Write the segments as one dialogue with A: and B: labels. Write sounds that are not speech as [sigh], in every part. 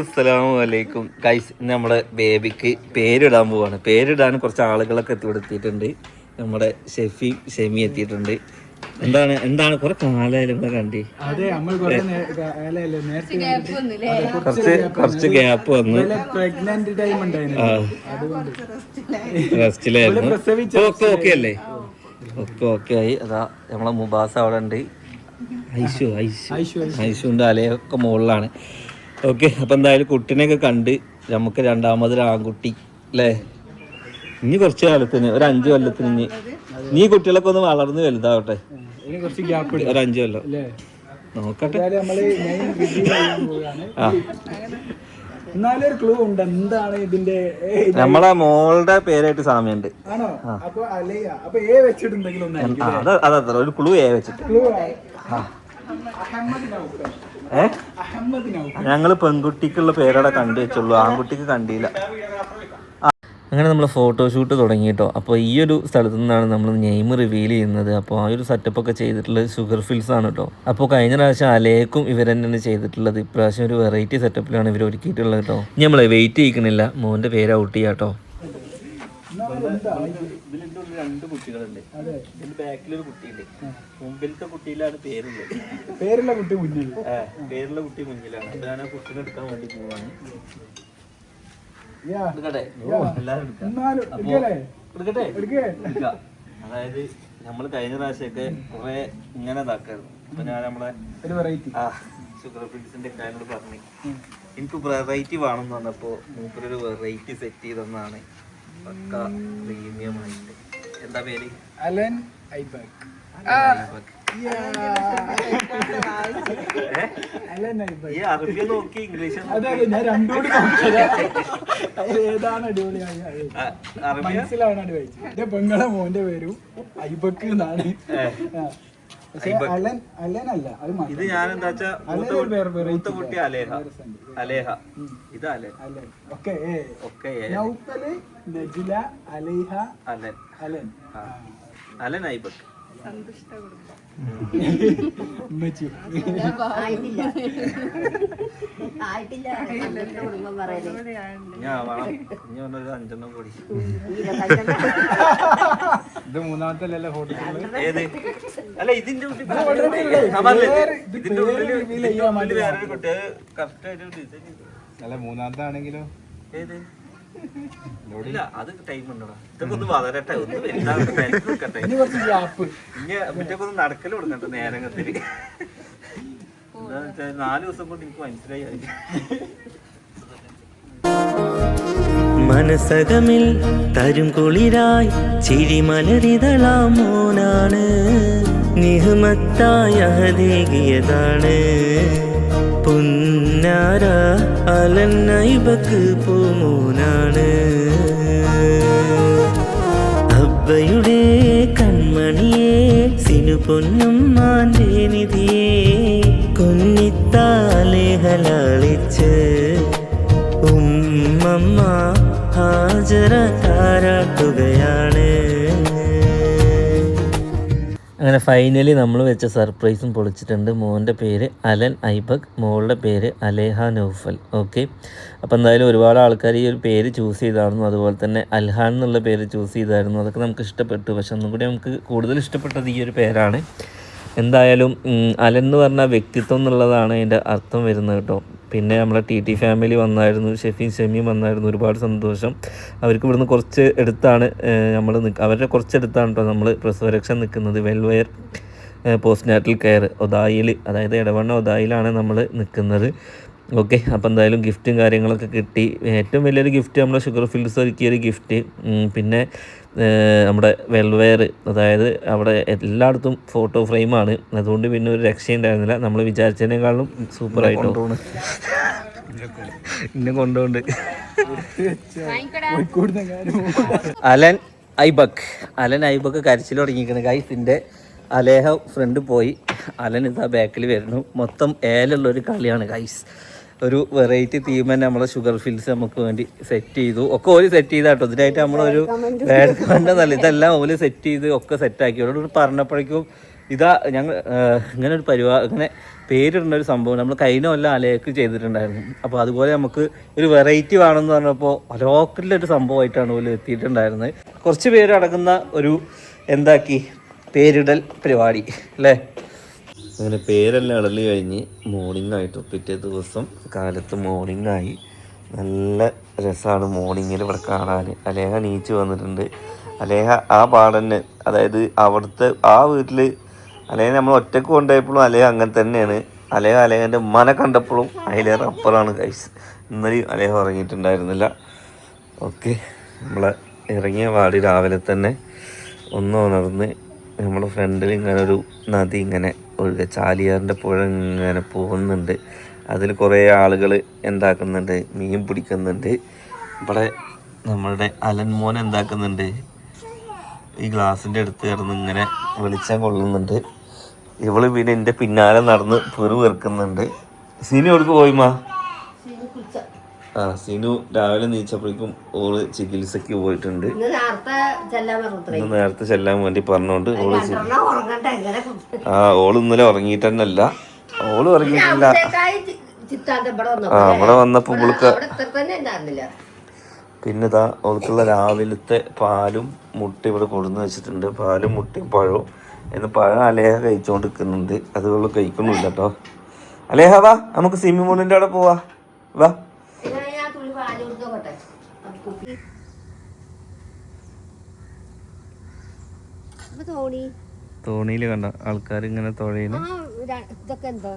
A: അസ്സലാമലൈക്കും. ഗൈസ് ഇന്ന് നമ്മുടെ ബേബിക്ക് പേരിടാൻ പോവാണ്. പേരിടാൻ കുറച്ച് ആളുകളൊക്കെ എത്തിപ്പെടുത്തിയിട്ടുണ്ട് നമ്മുടെ ഷെഫി ഷെമി എത്തിയിട്ടുണ്ട്. എന്താണ് എന്താണ് കുറെ കാലായാലും കൂടെ കണ്ടി?
B: അതെ നമ്മൾ കുറച്ച്
A: കുറച്ച് കുറച്ച് ഗ്യാപ്പ് വന്നു. റെസ്റ്റിലായിരുന്നു.
B: ഒക്കെ
A: ഓക്കെ ഓക്കെ അല്ലേ? ഒക്കെ ഓക്കെ ആയി. അതാ നമ്മളെ മുബാസ് അവിടെ ഉണ്ട്. ഐശു ഐശു.
B: ഐശു,
A: ഐശുണ്ട് അലയൊക്കെ മുകളിലാണ്. ഓക്കെ അപ്പം എന്തായാലും കുട്ടീനെയൊക്കെ കണ്ട് നമുക്ക് രണ്ടാമതൊരു ആൺകുട്ടി അല്ലേ ഇനി കുറച്ച് കാലത്തിന് ഒരു അഞ്ചു കൊല്ലത്തിന് ഇനി. നീ കുട്ടികളൊക്കെ ഒന്ന് വളർന്ന് വലുതാവട്ടെ. ഒരു അഞ്ച് കൊല്ലം. നോക്കട്ടെ. ആ.
B: എന്നാലും ഒരു ക്ലൂ ഉണ്ട് എന്താണ് ഇതിന്റെ
A: നമ്മളെ മോളുടെ പേരായിട്ട് സാമ്യണ്ട്.
B: ആണോ? അപ്പൊ അല്ലയ്യ അപ്പൊ
A: എ വെച്ചിട്ടുണ്ടെങ്കിലും ഒരു ക്ലൂ ഏ വെച്ചിട്ട്.
B: ക്ലൂ അഹമ്മദ്
A: ഞങ്ങൾ പെൺകുട്ടിക്കുള്ള പേരവിടെ കണ്ടു വെച്ചുള്ളൂ ആൺകുട്ടിക്ക് കണ്ടില്ല. അങ്ങനെ നമ്മൾ ഫോട്ടോഷൂട്ട് തുടങ്ങി കേട്ടോ അപ്പോൾ ഈ ഒരു സ്ഥലത്തു നിന്നാണ് നമ്മൾ നെയിം റിവീൽ ചെയ്യുന്നത്. അപ്പോൾ ആ ഒരു സെറ്റപ്പ് ഒക്കെ ചെയ്തിട്ടുള്ളത് ഷുഗർ ഫിൽസ് ആണ് കേട്ടോ അപ്പോൾ കഴിഞ്ഞ പ്രാവശ്യം അലേക്കും ഇവർ തന്നെയാണ് ചെയ്തിട്ടുള്ളത്. ഇപ്രാവശ്യം ഒരു വെറൈറ്റി സെറ്റപ്പിലാണ് ഇവർ ഒരുക്കിയിട്ടുള്ളത് കേട്ടോ ഇനി നമ്മളെ വെയിറ്റ് ചെയ്യിക്കണില്ല. മോന്റെ പേര് ഔട്ട് ചെയ്യാം കേട്ടോ രണ്ട് കുട്ടികളുണ്ട്. ഇതിന്റെ ബാക്കിലൊരു കുട്ടിയുണ്ട്. മുമ്പിലത്തെ കുട്ടിയിലാണ് പേരുള്ളത്.
B: പേരുള്ള കുട്ടി മുന്നിൽ
A: പേരുള്ള കുട്ടി മുന്നിലാണ്. അതാണ് ആ കുട്ടീനെ എടുക്കാൻ വേണ്ടി പോവാണ്. എടുക്കട്ടെ?
B: എല്ലാവരും
A: എടുക്കട്ടെ?
B: എടുക്കേ.
A: എടുക്കാം. അതായത് നമ്മൾ കഴിഞ്ഞ പ്രാവശ്യമൊക്കെ കുറെ ഇങ്ങനെ ഇതാക്കായിരുന്നു. അപ്പൊ ഞാൻ നമ്മളെ
B: ഒരു വെറൈറ്റി
A: ആ ഷുഗർ കാര്യങ്ങൾ പറഞ്ഞു. എനിക്ക് വെറൈറ്റി വേണമെന്ന് പറഞ്ഞപ്പോ മൂപ്പരൊരു വെറൈറ്റി സെറ്റ് ചെയ്തെന്നാണ് പക്ക പ്രീമിയം ആയിട്ട്. എന്താ പേര്?
B: അലൻ ഐബക്.
A: ഈ അറബി നോക്കി ഇംഗ്ലീഷ്
B: അതെ അതെ ഞാൻ രണ്ടുകൂടി നോക്കിയതാ. അതിൽ ഏതാണ് അടിപൊളിയായി? മനസ്സിലാണ് വായിച്ചത് എന്റെ പെങ്ങളെ മോന്റെ പേരും ഐബക്ക് എന്നാണ്.
A: ഇത് ഞാൻ എന്താ വെച്ചാൽ മൂത്ത കുട്ടി- അലേഹ. അലേഹ. ഇത്
B: അലിഹ
A: അലൻ.
B: അലൻ.
A: അലൻ ഐബക്ക്
C: കുടുംബം
A: അഞ്ചെണ്ണം കൂടി
C: ഇരുപത്തഞ്ചെണ്ണം
B: ഇത് മൂന്നാമത്തെ അല്ലല്ലോ ഫോട്ടോ
A: ഏത് അല്ല ഇതിന്റെ ഉള്ളിൽ ഞാൻ പറഞ്ഞില്ലേ, ഇതിന്റെ ഉള്ളിൽ വേറൊരു കുട്ടി കറക്റ്റ് ആയിട്ട് ഡിസൈൻ
B: അല്ല മൂന്നാമത്തെ ആണെങ്കിലോ?
A: ഏത്? ഇല്ല അത് ടൈം ഉണ്ടോടാ? ഇതൊക്കെ ഒന്ന് വളരട്ടെ ഒന്ന് വലുതാവട്ടെ [laughs] നിലത്ത്
B: ഇനി കുറച്ച് ഗ്യാപ്പ്
A: ഇനി മറ്റൊക്കെ ഒന്ന് നടക്കൽ കൊടുക്കട്ടെ നേരങ്ങത്തിന് നാല് ദിവസം കൊണ്ട് എനിക്ക് മനസ്സിലായി.
D: മനസകമിൽ തരും കുളിരായി ചിരിമലരിതളാം മോനാണ്. നിഹമത്തായ ഹദേകിയതാണ് പുന്നാര അലന്നൈബക്ക് പൂമോനാണ്. അബ്ബയുടെ കൺമണിയെ സിനു പൊന്നും
A: ഫൈനലി നമ്മൾ വെച്ച സർപ്രൈസും പൊളിച്ചിട്ടുണ്ട്. മോന്റെ പേര് അലൻ ഐബക് മോളുടെ പേര് അലേഹ നൗഫൽ. ഓക്കെ അപ്പോൾ എന്തായാലും ഒരുപാട് ആൾക്കാർ ഈ ഒരു പേര് ചൂസ് ചെയ്തായിരുന്നു. അതുപോലെ തന്നെ അൽഹാൻ എന്നുള്ള പേര് ചൂസ് ചെയ്തായിരുന്നു. അതൊക്കെ നമുക്ക് ഇഷ്ടപ്പെട്ടു. പക്ഷെ ഒന്നും കൂടി നമുക്ക് കൂടുതൽ ഇഷ്ടപ്പെട്ടത് ഈ ഒരു പേരാണ്. എന്തായാലും അലൻ എന്ന് പറഞ്ഞ വ്യക്തിത്വം എന്നുള്ളതാണ് അതിന്റെ അർത്ഥം വരുന്നത് കേട്ടോ. പിന്നെ നമ്മളെ ടി ടി ഫാമിലി വന്നായിരുന്നു ഷെഫീൻ ഷെമിയും വന്നായിരുന്നു ഒരുപാട് സന്തോഷം. അവർക്ക് ഇവിടുന്ന് കുറച്ച് എടുത്താണ് നമ്മൾ അവരുടെ കുറച്ചെടുത്താണ് കേട്ടോ നമ്മൾ പ്രസവരക്ഷ നിൽക്കുന്നത് വെൽവെയർ പോസ്റ്റ് നാറ്റൽ കെയർ ഒതായിൽ അതായത് ഇടവണ്ണ ഒതായിലാണ് നമ്മൾ നിൽക്കുന്നത് ഓക്കെ അപ്പോൾ എന്തായാലും ഗിഫ്റ്റും കാര്യങ്ങളൊക്കെ കിട്ടി. ഏറ്റവും വലിയൊരു ഗിഫ്റ്റ് നമ്മുടെ ഷുഗർ ഫിൽസ് ഒരുക്കിയൊരു ഗിഫ്റ്റ്. പിന്നെ നമ്മുടെ വെൽവെയർ അതായത് അവിടെ എല്ലായിടത്തും ഫോട്ടോ ഫ്രെയിമാണ് അതുകൊണ്ട് പിന്നെ ഒരു രക്ഷയുണ്ടായിരുന്നില്ല നമ്മൾ വിചാരിച്ചതിനേക്കാളും സൂപ്പർ ആയിട്ട്? കൊണ്ടുകൊണ്ട് അലൻ ഐബക്ക്. അലൻ ഐബക്ക് കരച്ചിൽ തുടങ്ങിയിരിക്കുന്നത് എന്റെ അലേഹ ഫ്രണ്ട് പോയി. അലൻ ഇതാ ബാക്കിൽ വരുന്നു. മൊത്തം ഏലുള്ള ഒരു കളിയാണ് ഗൈസ് ഒരു വെറൈറ്റി തീം തന്നെ നമ്മളെ ഷുഗർ ഫിൽസ് നമുക്ക് വേണ്ടി സെറ്റ് ചെയ്തു. ഒക്കെ ഓൽ സെറ്റ് ചെയ്താട്ടോ. ഇതിനായിട്ട് നമ്മളൊരു ബാഡ് കമന്റ് ഇതെല്ലാം ഓൽ സെറ്റ് ചെയ്ത് ഒക്കെ സെറ്റാക്കി അവരോട് പറഞ്ഞപ്പോഴേക്കും ഇതാ ഞങ്ങൾ ഇങ്ങനെ ഒരു പരിപാ ഇങ്ങനെ പേരിടുന്ന ഒരു സംഭവം നമ്മൾ കഴിഞ്ഞ കൊല്ലം അലയൊക്കെ ചെയ്തിട്ടുണ്ടായിരുന്നു. അപ്പോൾ അതുപോലെ നമുക്ക് ഒരു വെറൈറ്റി വേണമെന്ന് പറഞ്ഞപ്പോൾ ലോക്കലിലൊരു സംഭവമായിട്ടാണ് ഓൽ എത്തിയിട്ടുണ്ടായിരുന്നത്. കുറച്ച് പേരടങ്ങുന്ന ഒരു എന്താക്കി? പേരിടൽ പരിപാടി അല്ലേ? അങ്ങനെ പേരെല്ലാം ഇളലി കഴിഞ്ഞ് മോർണിംഗ് ആയിട്ട്. പിറ്റേ ദിവസം കാലത്ത് മോർണിംഗ് ആയി. നല്ല രസമാണ് മോർണിംഗിൽ ഇവിടെ കാണാൻ അലേഹ നീച്ച് വന്നിട്ടുണ്ട്. അലേഹ ആ പാടന്നെ. അതായത് അവിടുത്തെ ആ വീട്ടിൽ അലേഹ നമ്മൾ ഒറ്റയ്ക്ക് കൊണ്ടുപോയപ്പോഴും അലേഹ അങ്ങനെ തന്നെയാണ്. അലേഹ അലേഹന്റെ ഉമ്മനെ കണ്ടപ്പോഴും അതിലേറെ അപ്പുറമാണ് കൈസ് ഇന്നലെയും അലേഹ ഉറങ്ങിയിട്ടുണ്ടായിരുന്നില്ല. ഓക്കെ. നമ്മളെ ഇറങ്ങിയ പാടി രാവിലെ തന്നെ ഒന്ന് ഉണർന്ന് നമ്മുടെ ഫ്രണ്ടിൽ ഇങ്ങനെ ഒരു നദി ഇങ്ങനെ ഒഴുക ചാലിയാറിന്റെ പുഴ ഇങ്ങനെ പോകുന്നുണ്ട്. അതിൽ കുറേ ആളുകൾ എന്താക്കുന്നുണ്ട് മീൻ പിടിക്കുന്നുണ്ട്. ഇവിടെ നമ്മളുടെ അലൻമോൻ എന്താക്കുന്നുണ്ട് ഈ ഗ്ലാസിന്റെ അടുത്ത് കിടന്ന് ഇങ്ങനെ വെളിച്ചം കൊള്ളുന്നുണ്ട്. ഇവൾ പിന്നെ എന്റെ പിന്നാലെ നടന്ന് പെറു വെറുക്കുന്നുണ്ട്. സിനിമ എവിടേക്ക് പോയിമാ ആ സിനു രാവിലെ നീച്ചപ്പോഴേക്കും ഓൾ ചികിത്സക്ക് പോയിട്ടുണ്ട്.
C: ഇന്ന് നേരത്തെ ചെല്ലാൻ
A: വേണ്ടി പറഞ്ഞോണ്ട്
C: ഓൾ
A: ആ ഓൾ ഇന്നലെ ഉറങ്ങിയിട്ടന്നല്ല. ഓൾ ഉറങ്ങിയിട്ടില്ല ആ ഇവിടെ വന്നപ്പോ ഇവൾക്ക്
C: ഉണ്ടായിരുന്നില്ല.
A: പിന്നെ ഇതാ ഓൾക്കുള്ള രാവിലത്തെ പാലും മുട്ട ഇവിടെ കൊടുന്ന് വെച്ചിട്ടുണ്ട്. പാലും മുട്ടയും പഴവും. എന്ന് പഴം അലേഹ കഴിച്ചോണ്ട് നിൽക്കുന്നുണ്ട് അവൾ കഴിക്കണില്ല കേട്ടോ അലേഹ വാ നമുക്ക് സിമി പൂളിന്റെ അവിടെ പോവാ. വാ
C: പിന്നെ ഞാൻ തുള്ളി പാൽ കൊടുത്തോട്ടെ അപ്പൊ തോണി.
A: തോണിയിൽ കണ്ട ആൾക്കാർ ഇങ്ങനെ തുഴയുന്നു
C: ഇതൊക്കെ എന്താ?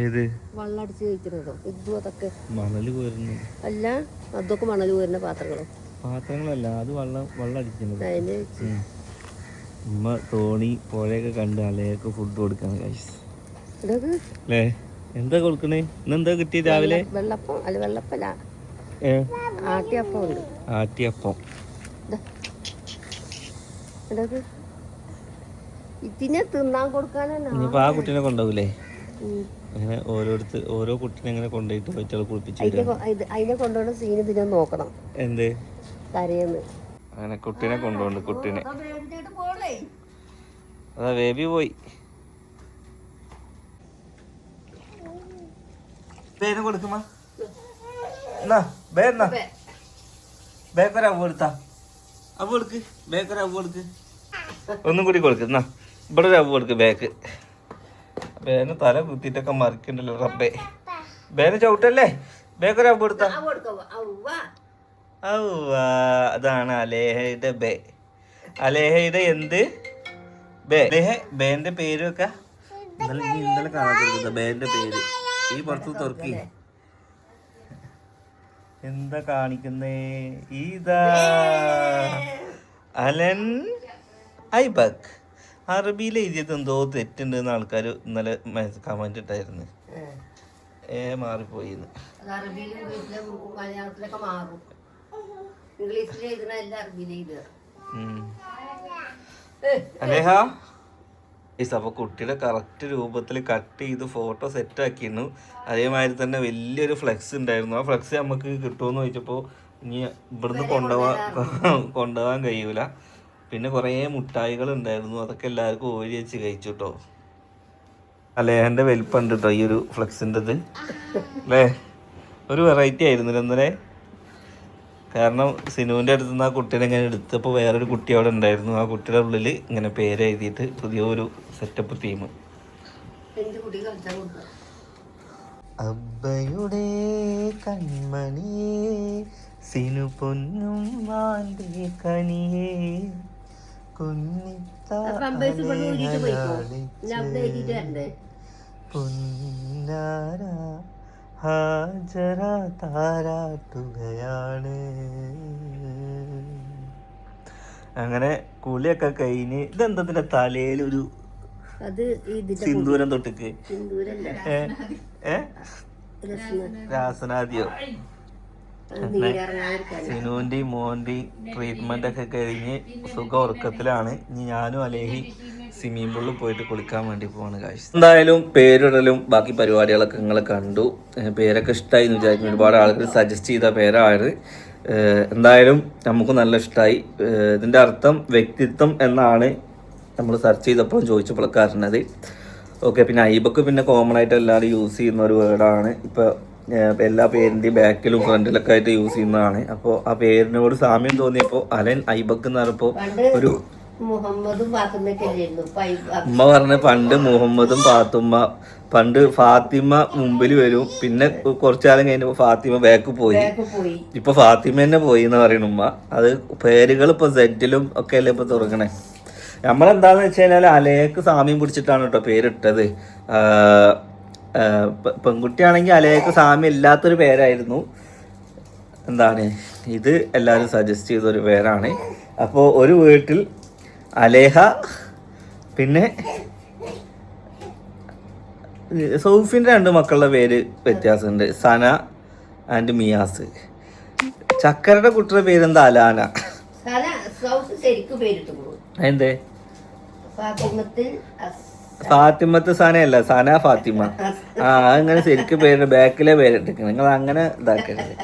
A: ഏത്?
C: വെള്ളടിച്ച് കഴിക്കുന്നതോ ഇതും അതൊക്കെ.
A: മണൽ കോരുന്നു.
C: അല്ല അതൊക്കെ മണൽ വരുന്ന പാത്രങ്ങളോ?
A: പാത്രങ്ങളല്ല അത് വെള്ളം വെള്ളം അടിക്കുന്നത്
C: അതിന്
A: ഉമ്മ തോണി പുഴയൊക്കെ കണ്ട് അലയൊക്കെ ഫുഡ് കൊടുക്കാണ് കഴിച്ചു അല്ലേ എന്താ കൊടുക്കണേ? ഇന്നെന്താ കിട്ടി രാവിലെ?
C: വെള്ളപ്പം അല്ല വെള്ളപ്പല്ല. ആട്ടിയപ്പം ഉണ്ട്. ആട്ടിയപ്പം. ഇതിനെ തിന്നാൻ കൊടുക്കാനാണ്
A: ഇനിയിപ്പോ ആ കുട്ടീനെ കൊണ്ടാവൂലേ അങ്ങനെ ഓരോരുത്തർ ഓരോ കുട്ടീനെ ഇങ്ങനെ കൊണ്ടുപോയിട്ട് പറ്റുള്ള കുളിപ്പിച്ച്
C: അതിനെ
A: വരും
C: കൊ- ഇത് അതിനെ കൊണ്ടുപോകുന്ന സീൻ ഇതിനെ നോക്കണം.
A: എന്ത്?
C: കരയെന്ന്
A: അങ്ങനെ കുട്ടീനെ കൊണ്ടുപോണ്ട് കുട്ടിനെ. അതാ ബേബി പോയി. എന്നാ ബേ എന്നാ. ബേക്കൊരു അവ കൊടുത്താ. അവ കൊടുക്ക് ബേക്കൊരു അവ കൊടുക്ക്. ഒന്നും കൂടി കൊടുക്ക് എന്നാ. ഇവിടെ ഒരു അവ കൊടുക്ക് ബേക്ക് ബേന് തല കുത്തിയിട്ടൊക്കെ മറിക്കണ്ടല്ലോ റബ്ബേ. ബേന ചവിട്ടല്ലേ? ബേക്കൊരു അവ കൊടുത്താ ഔവാ അതാണ് അലേഹയുടെ ബേ അലേഹയുടെ എന്ത്? ബേ അലേഹ ബേന്റെ പേര് വെക്ക. ഇന്നലെ നീ ഇന്നലെ കാണാതിരുന്നത് ബേന്റെ പേര്. ഈ പുറത്ത് തുറക്കി. എന്താ കാണിക്കുന്നേ? ഈദാ അലൻ ഐബക് അറബിയിൽ എഴുതിയത് എന്തോ തെറ്റുണ്ടെന്ന് ആൾക്കാർ ഇന്നലെ കമന്റ് ഇട്ടായിരുന്നു. ഏ.
C: മാറിപ്പോയി മലയാളത്തിലൊക്കെ മാറും. ഇംഗ്ലീഷിൽ എഴുതണ എല്ലാം അറബിയിൽ എഴുതുക.
A: ഉം. അലേഹ ഈ സഭ കുട്ടിയുടെ കറക്റ്റ് രൂപത്തിൽ കട്ട് ചെയ്ത് ഫോട്ടോ സെറ്റ് ആക്കിയിരുന്നു അതേമാതിരി തന്നെ വലിയൊരു ഫ്ലെക്സ് ഉണ്ടായിരുന്നു. ആ ഫ്ലെക്സ് നമുക്ക് കിട്ടുമെന്ന് ചോദിച്ചപ്പോൾ ഇനി ഇവിടുന്ന് കൊണ്ടുപോകാൻ കൊണ്ടുപോകാൻ കഴിയൂല. പിന്നെ കുറേ മുട്ടായികൾ ഉണ്ടായിരുന്നു അതൊക്കെ എല്ലാവർക്കും ഓരി വെച്ച് കഴിച്ചു കേട്ടോ അലേഹന്റെ വലിപ്പുണ്ട് കേട്ടോ ഈ ഒരു ഫ്ലെക്സിന്റെത്. അല്ലേ? ഒരു വെറൈറ്റി ആയിരുന്നു ഇന്നലെ. കാരണം സിനുവിന്റെ അടുത്ത് നിന്ന് ആ കുട്ടീനെ ഇങ്ങനെ എടുത്തപ്പോൾ വേറൊരു കുട്ടി അവിടെ ഉണ്ടായിരുന്നു. ആ കുട്ടിയുടെ ഉള്ളിൽ ഇങ്ങനെ പേര് എഴുതിയിട്ട് സെറ്റപ്പ്
C: എന്ത് കുട്ടി കളിച്ചാൽ കൊടുക്കുക
A: അബ്ബയുടെ കൺമണിയേ സിനു പൊന്നും മാന്റെ കനിയേ
C: വരണ്ടേ?
A: ഹാജര താരാട്ടുകയാണ്. അങ്ങനെ കുളിയൊക്കെ കഴിഞ്ഞ് ഇതെന്തതിന്റെ
C: അത് ഇതിന്റെ
A: സിന്ദൂരം തൊട്ടിക്ക്? ഏ? രാസനാദിയോ
C: അത്
A: മോന്റെ ട്രീറ്റ്മെന്റ് ഒക്കെ കഴിഞ്ഞ് സുഖ ഉറക്കത്തിലാണ്. ഇനി ഞാനും അലേഹി സ്വിമ്മിംഗ് പൂളിൽ പോയിട്ട് കുളിക്കാൻ വേണ്ടി പോവാണ് കാഴ്ച എന്തായാലും പേരിടലും ബാക്കി പരിപാടികളൊക്കെ നിങ്ങൾ കണ്ടു. പേരൊക്കെ ഇഷ്ടമായി എന്ന് വിചാരിക്കുന്നു. ഒരുപാട് ആളുകൾ സജസ്റ്റ് ചെയ്ത പേരായത് എന്തായാലും നമുക്ക് നല്ല ഇഷ്ടമായി ഇതിന്റെ അർത്ഥം വ്യക്തിത്വം എന്നാണ് നമ്മൾ സെർച്ച് ചെയ്തപ്പോൾ ചോദിച്ചപ്പോഴൊക്കെ അറിഞ്ഞത്. ഓക്കെ പിന്നെ ഐബക്ക് പിന്നെ കോമൺ ആയിട്ട് എല്ലാവരും യൂസ് ചെയ്യുന്ന ഒരു വേർഡാണ് ഇപ്പോൾ എല്ലാ പേരിന്റെയും ബാക്കിലും ഫ്രണ്ടിലൊക്കെ ആയിട്ട് യൂസ് ചെയ്യുന്നതാണ്. അപ്പോൾ ആ പേരിനോട് സാമ്യം തോന്നിയപ്പോൾ അലൻ ഐബക്ക് എന്ന് പറഞ്ഞപ്പോൾ ഒരു ഉമ്മ പറഞ്ഞ പണ്ട് മുഹമ്മദും ഫാത്തുമ്മ പണ്ട് ഫാത്തിമ മുമ്പിൽ വരും. പിന്നെ കുറച്ചു കാലം കഴിഞ്ഞപ്പോൾ ഫാത്തിമ ബാക്ക് പോയി. ഇപ്പൊ ഫാത്തിമ തന്നെ പോയി എന്ന് പറയുന്നു ഉമ്മ. അത് പേരുകൾ ഇപ്പൊ സെറ്റിലും ഒക്കെ അല്ലേ ഇപ്പൊ തുറക്കണേ നമ്മളെന്താന്ന് വെച്ച് കഴിഞ്ഞാൽ അലയക്ക് സാമ്യം പിടിച്ചിട്ടാണ് കേട്ടോ പേരിട്ടത്. പെൺകുട്ടിയാണെങ്കിൽ അലയക്ക് സാമ്യം ഇല്ലാത്തൊരു പേരായിരുന്നു. എന്താണ്? ഇത് എല്ലാവരും സജസ്റ്റ് ചെയ്തൊരു പേരാണ്. അപ്പോൾ ഒരു വീട്ടിൽ അലേഹ പിന്നെ സൗഫിന്റെ രണ്ട് മക്കളുടെ പേര് വ്യത്യാസമുണ്ട്. സന ആൻഡ് മിയാസ്. ചക്കരയുടെ കുട്ടിയുടെ പേരെന്താ? അലാന. എന്തേ
C: ഫാത്തിമത്തിൽ
A: സാന അല്ല സന ഫാത്തിമ. ആ അങ്ങനെ ശരിക്കും പേര് ബാക്കിലെ പേരിട്ടിരിക്കണം നിങ്ങൾ അങ്ങനെ ഇതാക്കരുത്.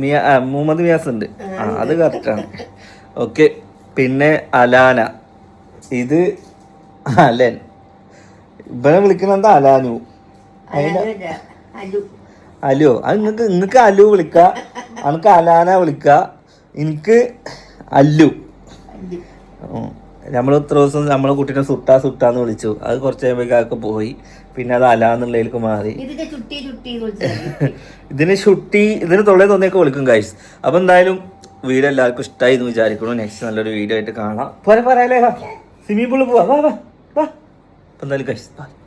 A: മിയ മുഹമ്മദ് മിയാസ് ഉണ്ട്. ആ അത് കറക്റ്റാണ് ഓക്കെ പിന്നെ അലാന. ഇത് അലൻ. ഇവനെ വിളിക്കുന്ന എന്താ?
C: അലാനു. അലോ.
A: അത് നിങ്ങക്ക് നിങ്ങക്ക് അലു വിളിക്ക. അനക്ക് അലാന വിളിക്ക. എനിക്ക് അല്ലു.
C: അലു
A: നമ്മൾ ഇത്ര ദിവസം നമ്മളെ കുട്ടീനെ സുട്ടാ സുട്ടാന്ന് വിളിച്ചു. അത് കുറച്ച് കഴിയുമ്പോഴേക്കൊക്കെ പോയി. പിന്നെ അത് അല എന്നുള്ളതിലേക്ക് മാറി. [laughs]
C: ഇതിന് ചുട്ടി
A: ഇതിന് ഷുട്ടി ഇതിന് തൊള്ളേ തോന്നിയൊക്കെ വിളിക്കും ഗൈസ് അപ്പൊ എന്തായാലും വീഡിയോ എല്ലാവർക്കും ഇഷ്ടമായി എന്ന് വിചാരിക്കുന്നു. നെക്സ്റ്റ് നല്ലൊരു വീഡിയോ ആയിട്ട് കാണാം. പോലെ പറയാലേ സ്വിമ്മിംഗ് പൂളിൽ പോവാ. വാ വാ വാ. എന്തായാലും